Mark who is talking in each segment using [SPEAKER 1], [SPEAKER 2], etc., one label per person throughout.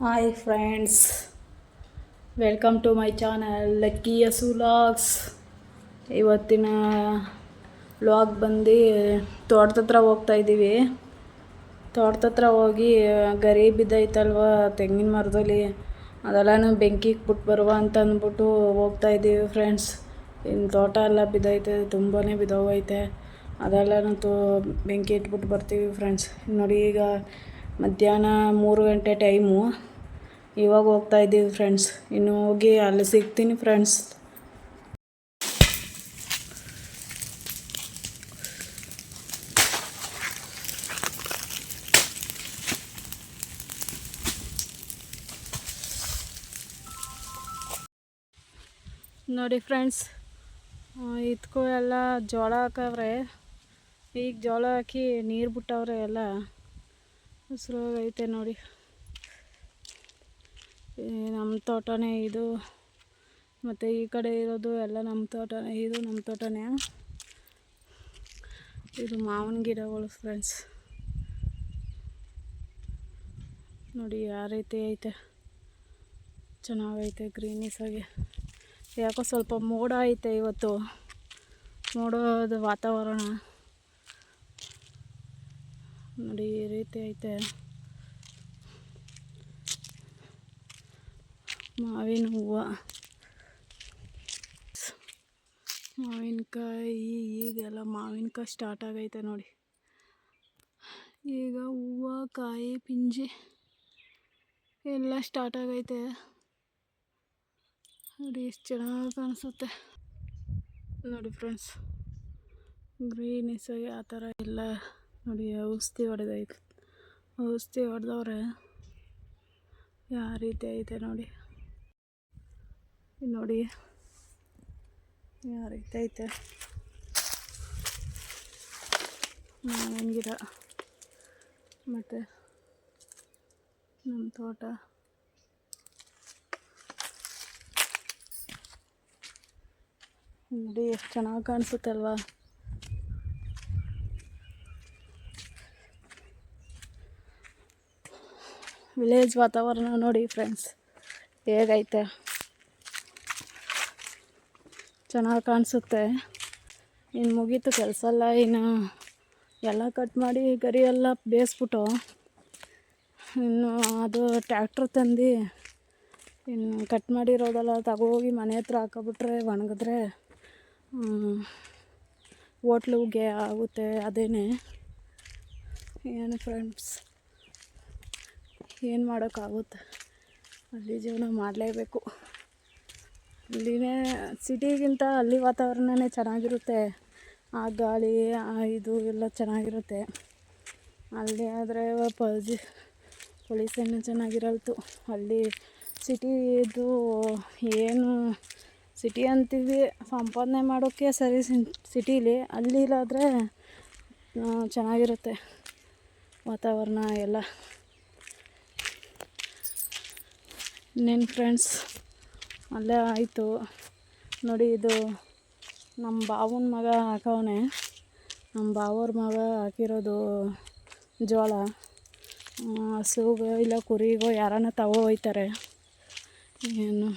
[SPEAKER 1] Hi friends welcome to my channel lucky Yasu vlogs ಇವತ್ತಿನ log ಬಂದು ತೋಟದ ಹತ್ರ ಹೋಗ್ತಾ ಇದ್ದೀವಿ. ತೋಟದ ಹತ್ರ ಹೋಗಿ, ಗರಿ ಬಿದ್ದೈತಲ್ವ ತೆಂಗಿನ ಮರದಲ್ಲಿ, ಅದೆಲ್ಲನೂ ಬೆಂಕಿ ಬಿಟ್ಟು ಬರುವ ಅಂತ ಅಂದ್ಬಿಟ್ಟು ಹೋಗ್ತಾ ಇದ್ದೀವಿ ಫ್ರೆಂಡ್ಸ್ ಇನ್ನು ತೋಟ ಎಲ್ಲ ಬಿದ್ದೈತೆ ತುಂಬಾ ಬಿದ್ದೋಗೈತೆ. ಅದೆಲ್ಲನೂ ತೋ ಬೆಂಕಿ ಇಟ್ಬಿಟ್ಟು ಬರ್ತೀವಿ ಫ್ರೆಂಡ್ಸ್ ನೋಡಿ ಈಗ ಮಧ್ಯಾಹ್ನ ಮೂರು ಗಂಟೆ ಟೈಮು. ಇವಾಗ ಹೋಗ್ತಾ ಇದ್ದೀವಿ ಫ್ರೆಂಡ್ಸ್. ಇನ್ನು ಹೋಗಿ ಅಲ್ಲಿ ಸಿಗ್ತೀನಿ ಫ್ರೆಂಡ್ಸ್. ನೋಡಿ ಫ್ರೆಂಡ್ಸ್ ಇದಕ್ಕೂ ಎಲ್ಲ ಜೋಳ ಹಾಕವ್ರೆ. ಈಗ ಜೋಳ ಹಾಕಿ ನೀರು ಬಿಟ್ಟವ್ರೆ ಎಲ್ಲ. ಐತೆ ನೋಡಿ. ನಮ್ಮ ತೋಟನೇ ಇದು. ಮತ್ತು ಈ ಕಡೆ ಇರೋದು ಎಲ್ಲ ನಮ್ಮ ತೋಟನೇ, ಇದು ನಮ್ಮ ತೋಟನೇ. ಇದು ಮಾವಿನ ಗಿಡಗಳು ಫ್ರೆಂಡ್ಸ್ ನೋಡಿ ಯಾವ ರೀತಿ ಐತೆ. ಚೆನ್ನಾಗೈತೆ ಗ್ರೀನಿಸ್ ಆಗಿ. ಯಾಕೋ ಸ್ವಲ್ಪ ಮೋಡ ಐತೆ ಇವತ್ತು. ಮೋಡದ ವಾತಾವರಣ. ನೋಡಿ ಈ ರೀತಿ ಐತೆ. ಮಾವಿನ ಹೂವು. ಮಾವಿನಕಾಯಿ, ಈಗೆಲ್ಲ ಮಾವಿನಕಾಯಿ ಸ್ಟಾರ್ಟ್ ಆಗೈತೆ ನೋಡಿ. ಈಗ ಹೂವು, ಕಾಯಿ, ಪಿಂಜಿ ಎಲ್ಲ ಸ್ಟಾರ್ಟ್ ಆಗೈತೆ. ನೋಡಿ ಎಷ್ಟು ಚೆನ್ನಾಗಿ ಕಾಣಿಸುತ್ತೆ. ನೋಡಿ ಫ್ರೆಂಡ್ಸ್ ಗ್ರೀನಿಸ್ ಆಗಿ ಆ ಥರ ಎಲ್ಲ ನೋಡಿ, ಔಷಧಿ ಹೊಡೆದೈತೆ ಔಷಧಿ ಹೊಡೆದವ್ರೆ ಯಾವ ರೀತಿ ಐತೆ ನೋಡಿ. ನೋಡಿ ಯಾವ ರೀತಿ ಐತೆ ಗಿಡ. ಮತ್ತು ನಮ್ಮ ತೋಟ. ನೋಡಿ, ಎಷ್ಟು ಚೆನ್ನಾಗಿ ಕಾಣಿಸುತ್ತೆ ವಿಲೇಜ್ ವಾತಾವರಣ ನೋಡಿ ಫ್ರೆಂಡ್ಸ್ ಹೇಗೈತೆ? ಚೆನ್ನಾಗಿ ಕಾಣಿಸುತ್ತೆ. ಇನ್ನು ಮುಗೀತು ಕೆಲಸ ಎಲ್ಲ, ಇನ್ನು ಎಲ್ಲ ಕಟ್ ಮಾಡಿ ಗರಿ ಎಲ್ಲ ಬೇಯಿಸ್ಬಿಟ್ಟು ಇನ್ನು ಅದು ಟ್ಯಾಕ್ಟ್ರ್ ತಂದು ಇನ್ನು ಕಟ್ ಮಾಡಿರೋದೆಲ್ಲ ತಗೋಗಿ ಮನೆ ಹತ್ರ ಹಾಕೊಬಿಟ್ರೆ ಒಣಗಿದ್ರೆ ಹೋಟ್ಲಿಗೆ ಆಗುತ್ತೆ ಅದೇನೆ. ಏನು ಫ್ರೆಂಡ್ಸ್ ಏನು ಮಾಡೋಕ್ಕಾಗುತ್ತೆ ಅಲ್ಲಿ ಜೀವನ ಮಾಡಲೇಬೇಕು. ಅಲ್ಲಿನೇ ಸಿಟಿಗಿಂತ ಅಲ್ಲಿ ವಾತಾವರಣನೇ ಚೆನ್ನಾಗಿರುತ್ತೆ. ಆ ಗಾಳಿ, ಆ ಇದು ಎಲ್ಲ ಚೆನ್ನಾಗಿರುತ್ತೆ. ಅಲ್ಲಿ ಆದರೆ ಪಜಿ ಪೊಲ್ಯೂಷನ್ನು ಚೆನ್ನಾಗಿರಲ್ತು. ಅಲ್ಲಿ ಸಿಟಿದು ಏನು, ಸಿಟಿ ಅಂತೀವಿ, ಸಂಪಾದನೆ ಮಾಡೋಕ್ಕೆ ಸರಿ ಸಿಟೀಲಿ. ಅಲ್ಲಿ ಇಲ್ಲಾದರೆ ಚೆನ್ನಾಗಿರುತ್ತೆ ವಾತಾವರಣ ಎಲ್ಲ. ಇನ್ನೇನು ಫ್ರೆಂಡ್ಸ್, ಅಲ್ಲೇ ಆಯಿತು. ನೋಡಿ ಇದು ನಮ್ಮ ಬಾವನ ಮಗ ಹಾಕವನೆ. ನಮ್ಮ ಬಾವರ ಮಗ ಹಾಕಿರೋದು ಜೋಳ ಹಸುಗೋ ಇಲ್ಲ ಕುರಿಗೋ ಯಾರನ್ನ ತಗೋ ಹೋಯ್ತಾರೆ. ಏನು?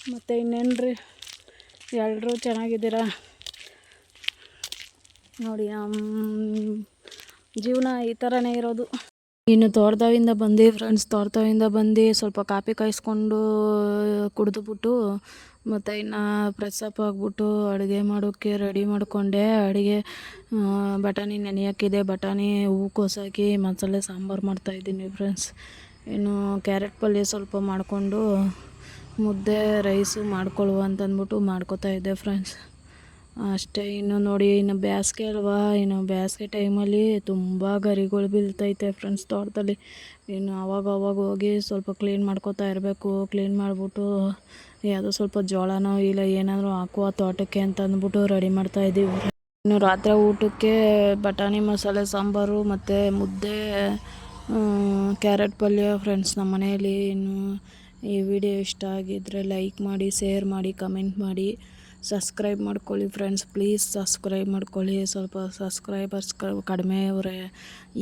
[SPEAKER 1] ಮತ್ತು ಇನ್ನೇನು ರೀ ಎಲ್ಲರೂ ಚೆನ್ನಾಗಿದ್ದೀರಾ? ನೋಡಿ ಜೀವನ ಈ ಥರನೇ ಇರೋದು. ಇನ್ನು ತೋಟದಾವಿಂದ ಬಂದು ಫ್ರೆಂಡ್ಸ್ ತೋರ್ತಾವಿಂದ ಬಂದು, ಸ್ವಲ್ಪ ಕಾಫಿ ಕಾಯಿಸ್ಕೊಂಡು, ಕುಡಿದ್ಬಿಟ್ಟು, ಮತ್ತು ಇನ್ನು ಪ್ರೆಸ್ಸಪ್ ಆಗಿಬಿಟ್ಟು ಅಡುಗೆ ಮಾಡೋಕ್ಕೆ ರೆಡಿ ಮಾಡಿಕೊಂಡೆ. ಅಡುಗೆ ಬಟಾಣಿ ನೆನೆಯೋಕ್ಕಿದೆ. ಬಟಾಣಿ ಹೂವು ಕೋಸಾಕಿ ಮಸಾಲೆ ಸಾಂಬಾರು ಮಾಡ್ತಾಯಿದ್ದೀನಿ ಫ್ರೆಂಡ್ಸ್ ಇನ್ನು ಕ್ಯಾರೆಟ್ ಪಲ್ಯ ಸ್ವಲ್ಪ ಮಾಡಿಕೊಂಡು ಮುದ್ದೆ ರೈಸು ಮಾಡ್ಕೊಳ್ಳುವ ಅಂತಂದ್ಬಿಟ್ಟು ಮಾಡ್ಕೋತಾ ಇದ್ದೆ ಫ್ರೆಂಡ್ಸ್ ಅಷ್ಟೇ, ಇನ್ನು ನೋಡಿ, ಇನ್ನು ಬೇಸಿಗೆ ಅಲ್ವಾ? ಇನ್ನು ಬೇಸಿಗೆ ಟೈಮಲ್ಲಿ ತುಂಬ ಗರಿಗಳು ಬೀಳ್ತೈತೆ ಫ್ರೆಂಡ್ಸ್ ತೋಟದಲ್ಲಿ. ಇನ್ನು ಅವಾಗ ಅವಾಗ ಹೋಗಿ ಸ್ವಲ್ಪ ಕ್ಲೀನ್ ಮಾಡ್ಕೋತಾ ಇರಬೇಕು. ಕ್ಲೀನ್ ಮಾಡಿಬಿಟ್ಟು ಯಾವುದೋ ಸ್ವಲ್ಪ ಜೋಳನೋ ಇಲ್ಲ ಏನಾದರೂ ಹಾಕುವ ತೋಟಕ್ಕೆ ಅಂತ ಅಂದ್ಬಿಟ್ಟು ರೆಡಿ ಮಾಡ್ತಾ ಇದ್ದೀವಿ ಇನ್ನು ರಾತ್ರಿ ಊಟಕ್ಕೆ ಬಟಾಣಿ ಮಸಾಲೆ, ಸಾಂಬಾರು ಮತ್ತು ಮುದ್ದೆ ಕ್ಯಾರೆಟ್ ಪಲ್ಯ ಫ್ರೆಂಡ್ಸ್ ನಮ್ಮ ಮನೆಯಲ್ಲಿ. ಇನ್ನು ಈ ವಿಡಿಯೋ ಇಷ್ಟ ಆಗಿದ್ದರೆ ಲೈಕ್ ಮಾಡಿ ಶೇರ್ ಮಾಡಿ ಕಮೆಂಟ್ ಮಾಡಿ. ಸಬ್ಸ್ಕ್ರೈಬ್ ಮಾಡ್ಕೊಳ್ಳಿ ಫ್ರೆಂಡ್ಸ್ ಪ್ಲೀಸ್ ಸಬ್ಸ್ಕ್ರೈಬ್ ಮಾಡ್ಕೊಳ್ಳಿ. ಸ್ವಲ್ಪ ಸಬ್ಸ್ಕ್ರೈಬರ್ಸ್ ಕಡಿಮೆ ಅವರೇ.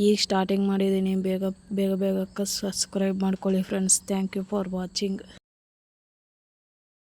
[SPEAKER 1] ಈಗ ಸ್ಟಾರ್ಟಿಂಗ್ ಮಾಡಿದ್ದೀನಿ ಬೇಗ ಬೇಗ ಬೇಗ ಸಬ್ಸ್ಕ್ರೈಬ್ ಮಾಡ್ಕೊಳ್ಳಿ friends thank you for watching